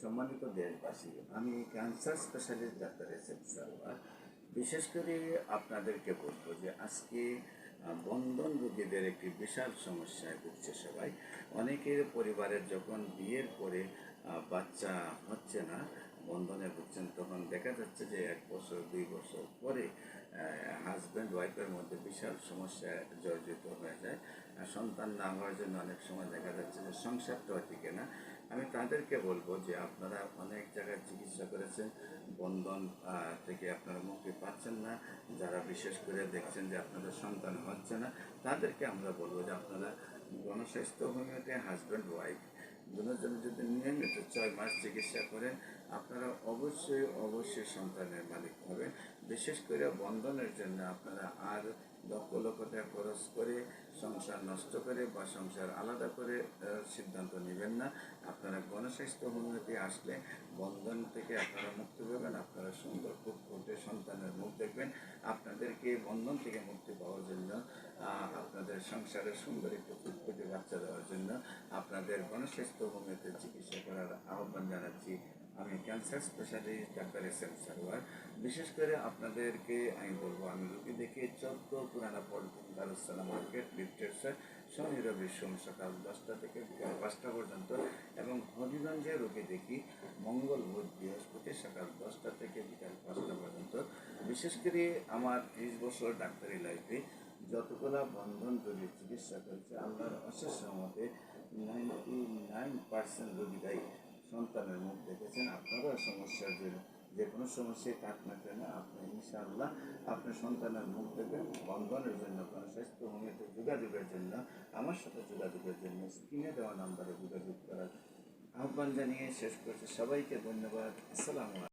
সম্মানিত দেশবাসী, আমি cancer specialist doctor S M Sarwar বিশেষ করে আপনাদেরকে বলব যে আজকে বন্ধন রোগীদের একটি বিশাল সমস্যায় ভুগছে সবাই। অনেকের পরিবারের যখন বিয়ের পরে বাচ্চা হচ্ছে না, বন্ধনে ভুগছেন, তখন দেখা যাচ্ছে যে এক বছর, দুই বছর পরে হাজব্যান্ড ওয়াইফের মধ্যে বিশাল সমস্যা জর্জিত হয়ে যায়। সন্তান না হওয়ার জন্য অনেক সময় দেখা যাচ্ছে যে সংসারটাও টিকে না। আমি তাদেরকে বলব যে আপনারা অনেক জায়গায় চিকিৎসা করেছেন, বন্ধন থেকে আপনারা মুক্তি পাচ্ছেন না, যারা বিশেষ করে দেখছেন যে আপনাদের সন্তান হচ্ছে না, তাদেরকে আমরা বলব যে আপনারা গণস্বাস্থ্য হোমিওতে হাজব্যান্ড ওয়াইফ দুজনে যদি নিয়মিত ছয় মাস চিকিৎসা করেন, আপনারা অবশ্যই অবশ্যই সন্তানের মালিক হবেন। বিশেষ করে বন্ধনের জন্য আপনারা আর লক্ষ লক্ষ টাকা খরচ করে সংসার নষ্ট করে বা সংসার আলাদা করে সিদ্ধান্ত নেবেন না। আপনারা গণস্বাস্থ্য হোমিওতে আসলে বন্ধন থেকে আপনারা মুক্তি পাবেন, আপনারা সুন্দর খুব ফুটে সন্তানের মুখ দেখবেন। আপনাদেরকে বন্ধন থেকে মুক্তি পাওয়ার জন্য আপনাদের সংসারে সুন্দর একটু ফুটফুটে বাচ্চা দেওয়ার জন্য আপনাদের গণস্বাস্থ্য হোমিওতে চিকিৎসা করার আহ্বান জানাচ্ছি। আমি cancer specialist doctor S M Sarwar. বিশেষ করে আপনাদেরকে আমি বলব, আমি রুগী দেখে চোদ্দ পুরানা পল্টন দারুসালাম মার্কেট লিফটেডসের শনি রবি সোম সকাল দশটা থেকে বিকাল পাঁচটা পর্যন্ত এবং হবিগঞ্জে রোগী দেখি মঙ্গল বুধ বৃহস্পতি সকাল দশটা থেকে বিকাল পাঁচটা পর্যন্ত। বিশেষ করে আমার ত্রিশ বছর ডাক্তারি লাইফে যতগুলা বন্ধন রোগীর চিকিৎসা করেছে আল্লাহর অশেষ রহমতে নাইনটি নাইন পার্সেন্ট রোগীরাই সন্তানের মুখ দেখেছেন আপনারা সমস্যার জন্য যে কোনো সমস্যায় কাট না কেন, আপনি ইনশাআল্লাহ আপনার সন্তানের মুখ দেখবেন, বন্ধনের জন্য কোনো স্বাস্থ্য হোমিওতে যোগাযোগের জন্য, আমার সাথে যোগাযোগের জন্য, স্ক্রিনে দেওয়া নাম্বারে যোগাযোগ করার আহ্বান জানিয়ে শেষ করছি। সবাইকে ধন্যবাদ। আসসালামু